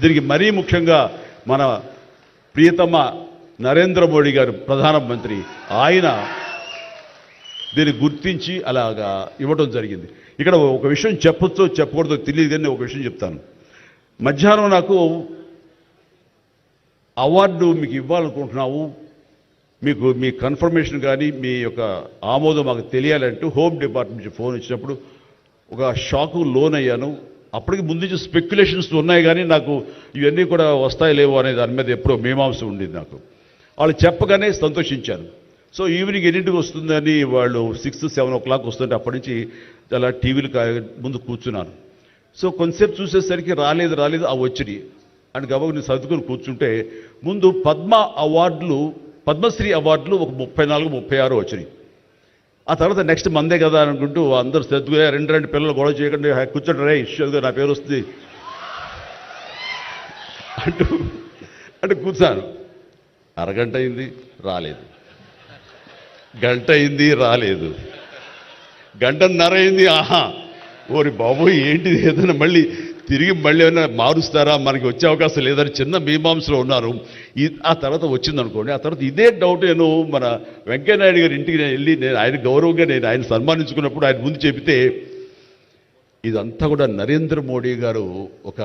దీనికి మరీ ముఖ్యంగా మన ప్రియతమ నరేంద్ర మోడీ గారు ప్రధానమంత్రి ఆయన దీన్ని గుర్తించి అలాగా ఇవ్వడం జరిగింది. ఇక్కడ ఒక విషయం చెప్పొచ్చో చెప్పకూడదో తెలియదు కానీ ఒక విషయం చెప్తాను. మధ్యాహ్నం నాకు అవార్డు మీకు ఇవ్వాలనుకుంటున్నాము మీకు మీ కన్ఫర్మేషన్ కానీ మీ యొక్క ఆమోదం మాకు తెలియాలంటూ హోమ్ డిపార్ట్మెంట్ నుంచి ఫోన్ ఇచ్చినప్పుడు ఒక షాకు లోన్ అయ్యాను అప్పటికి ముందు నుంచి స్పెక్యులేషన్స్ ఉన్నాయి కానీ నాకు ఇవన్నీ కూడా వస్తాయి లేవో అనే దాని మీద ఎప్పుడో మీమాంస ఉండింది నాకు. వాళ్ళు చెప్పగానే సంతోషించాను సో ఈవినింగ్ ఎన్నింటికి వస్తుందని వాళ్ళు సిక్స్ సెవెన్ ఓ క్లాక్ వస్తుంటే అప్పటి నుంచి అలా టీవీలు ముందు కూర్చున్నాను. సో కొంతసేపు చూసేసరికి రాలేదు రాలేదు ఆ వచ్చినాయి అని గబగ నేను సర్దుకొని కూర్చుంటే ముందు పద్మ అవార్డులు పద్మశ్రీ అవార్డులు ఒక ముప్పై నాలుగు ముప్పై ఆరు వచ్చినాయి. ఆ తర్వాత నెక్స్ట్ మందే కదా అనుకుంటూ అందరూ సర్దుకునే రెండు రెండు పిల్లలు గొడవ చేయకండి కూర్చోండి రే ఇష్యూగా నా పేరు వస్తుంది. అంటూ అంటే కూర్చాను అరగంట అయింది రాలేదు. గంట అయింది రాలేదు. గంటన్నర అయింది ఆహా. ఓరి బాబు ఏంటిది? ఏదైనా మళ్ళీ తిరిగి మళ్ళీ ఏమైనా మారుస్తారా? మనకి వచ్చే అవకాశం లేదని చిన్న మీమాంసలో ఉన్నారు. ఆ తర్వాత వచ్చింది అనుకోండి ఆ తర్వాత ఇదే డౌట్ నేను మన వెంకయ్యనాయుడు గారి ఇంటికి నేను వెళ్ళి నేను ఆయన గౌరవంగా నేను ఆయన సన్మానించుకున్నప్పుడు ఆయన ముందు చెబితే ఇదంతా కూడా నరేంద్ర మోడీ గారు ఒక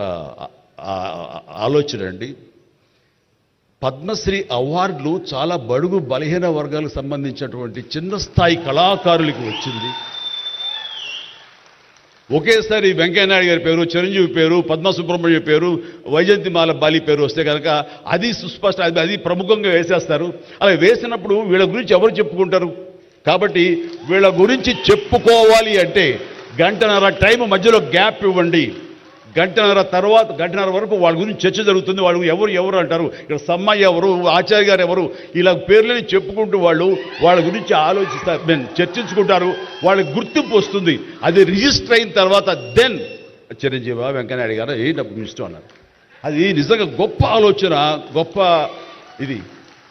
ఆలోచన అండి. పద్మశ్రీ అవార్డులు చాలా బడుగు బలహీన వర్గాలకు సంబంధించినటువంటి చిన్న స్థాయి కళాకారులకి వచ్చింది. ఒకేసారి వెంకయ్యనాయుడు గారి పేరు చిరంజీవి పేరు పద్మసుబ్రహ్మణ్య పేరు వైజంతిమాల బాలి పేరు వస్తే కనుక అది సుస్పష్ట అది అది ప్రముఖంగా వేసేస్తారు. అలా వేసినప్పుడు వీళ్ళ గురించి ఎవరు చెప్పుకుంటారు? కాబట్టి వీళ్ళ గురించి చెప్పుకోవాలి అంటే గంటన్నర టైం మధ్యలో గ్యాప్ ఇవ్వండి. గంటన్నర తర్వాత గంటన్నర వరకు వాళ్ళ గురించి చర్చ జరుగుతుంది. వాళ్ళు ఎవరు ఎవరు అంటారు? ఇక్కడ సమ్మయ్య ఎవరు ఆచార్య గారు ఎవరు? ఇలా పేర్లని చెప్పుకుంటూ వాళ్ళు వాళ్ళ గురించి ఆలోచిస్తారు మీన్ చర్చించుకుంటారు. వాళ్ళకి గుర్తింపు వస్తుంది. అది రిజిస్టర్ అయిన తర్వాత దెన్ చిరంజీవి వెంకయ్యనాయుడు గారు ఏ డబ్బు ఇష్టం అన్నారు. అది నిజంగా గొప్ప ఆలోచన గొప్ప ఇది.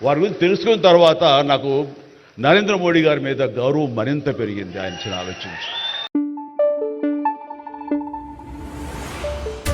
వారి గురించి తెలుసుకున్న తర్వాత నాకు నరేంద్ర మోడీ గారి మీద గౌరవం మరింత పెరిగింది ఆయన చిన్న ఆలోచించి